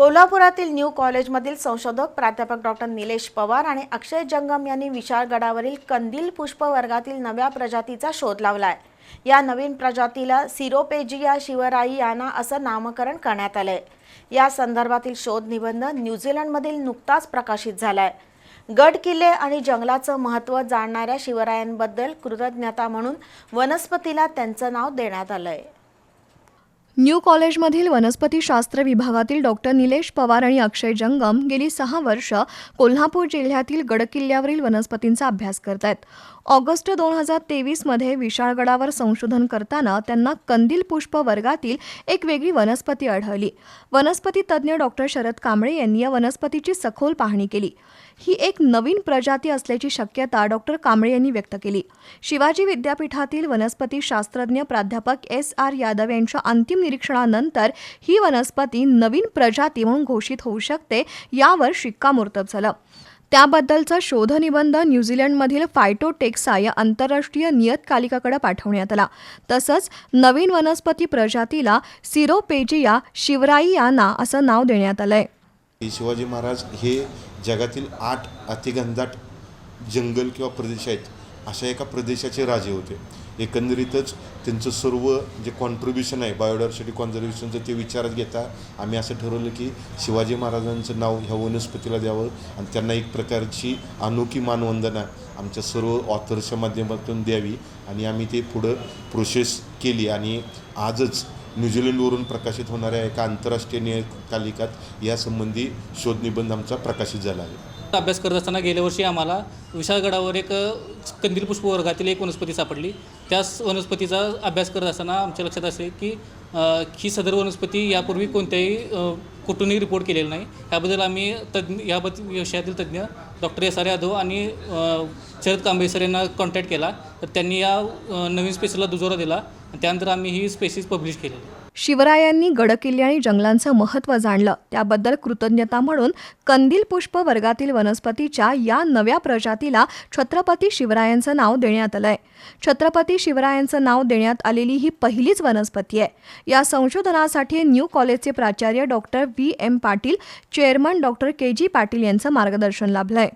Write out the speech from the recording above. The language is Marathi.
कोल्हापुरातील न्यू कॉलेजमधील संशोधक प्राध्यापक डॉक्टर निलेश पवार आणि अक्षय जंगम यांनी विशाळगडावरील कंदील पुष्प वर्गातील नव्या प्रजातीचा शोध लावलाय. या नवीन प्रजातीला सिरोपेजिया शिवराईयाना असं नामकरण करण्यात आलंय. या संदर्भातील शोध निबंध न्यूझीलंडमधील नुकताच प्रकाशित झालाय. गड किल्ले आणि जंगलाचं महत्त्व जाणणाऱ्या शिवरायांबद्दल कृतज्ञता म्हणून वनस्पतीला त्यांचं नाव देण्यात आलंय. न्यू कॉलेजमधील वनस्पतीशास्त्र विभागातील डॉक्टर निलेश पवार आणि अक्षय जंगम गेली सहा वर्ष कोल्हापूर जिल्ह्यातील गडकिल्ल्यावरील वनस्पतींचा अभ्यास करत आहेत ऑगस्ट दोन हजार तेवीसमध्ये विशाळगडावर संशोधन करताना त्यांना कंदील पुष्प वर्गातील एक वेगळी वनस्पती आढळली. वनस्पती तज्ज्ञ डॉक्टर शरद कांबळे यांनी या वनस्पतीची सखोल पाहणी केली. ही एक नवीन प्रजाती असल्याची शक्यता डॉक्टर कांबळे यांनी व्यक्त केली. शिवाजी विद्यापीठातील वनस्पती शास्त्रज्ञ प्राध्यापक एस आर यादव यांच्या अंतिम निरीक्षणानंतर ही वनस्पती नवीन प्रजाती म्हणून घोषित होऊ शकते यावर शिक्कामोर्तब झालं. त्याबद्दलचा शोधनिबंध न्यूझीलंडमधील फायटोटेक्सा या आंतरराष्ट्रीय नियतकालिकाकडे पाठवण्यात आला. तसंच नवीन वनस्पती प्रजातीला सिरोपेजिया शिवराईयाना असं नाव देण्यात आलंय. शिवाजी महाराज हे जगातील आठ अतिगंधाट जंगल किंवा प्रदेश आहेत. अशा एका प्रदेशाचे राजे होते. एकंदरीतच त्यांचं सर्व जे कॉन्ट्रीब्युशन आहे बायोडायव्हर्सिटी कॉन्झर्वेशनचं ते विचारात घेता आम्ही असं ठरवलं की शिवाजी महाराजांचं नाव ह्या वनस्पतीला द्यावं आणि त्यांना एक प्रकारची अनोखी मानवंदना आमच्या सर्व ऑथर्सच्या माध्यमातून द्यावी आणि आम्ही ते पुढं प्रोसेस केली आणि आजच न्यूझीलंडवरून प्रकाशित होणाऱ्या एका आंतरराष्ट्रीय नियतकालिकात यासंबंधी शोधनिबंध आमचा प्रकाशित झाला आहे. अभ्यास करत असताना गेल्या वर्षी आम्हाला विशाळगडावर एक कंदील पुष्प वर्गातील एक वनस्पती सापडली. त्याच वनस्पतीचा अभ्यास करत असताना आमच्या लक्षात असे की ही सदर वनस्पती यापूर्वी कोणत्याही कुठूनही रिपोर्ट केलेला नाही. याबद्दल आम्ही तज्ज्ञ याबद्दल विषयातील तज्ज्ञ डॉक्टर एस आर यादव आणि शरद कांबळे सर यांना कॉन्टॅक्ट केला. तर त्यांनी या नवीन स्पेसीसला दुजोरा दिला. आणि त्यानंतर आम्ही ही स्पेसीस पब्लिश केलेली. शिवरायांनी गडकिल्ले आणि जंगलांचं महत्त्व जाणलं. त्याबद्दल कृतज्ञता म्हणून कंदील पुष्प वर्गातील वनस्पतीच्या या नव्या प्रजातीला छत्रपती शिवरायांचं नाव देण्यात आलंय. छत्रपती शिवरायांचं नाव देण्यात आलेली ही पहिलीच वनस्पती आहे. या संशोधनासाठी न्यू कॉलेजचे प्राचार्य doctor V M Patil chairman doctor K G Patil यांचं मार्गदर्शन लाभलंय.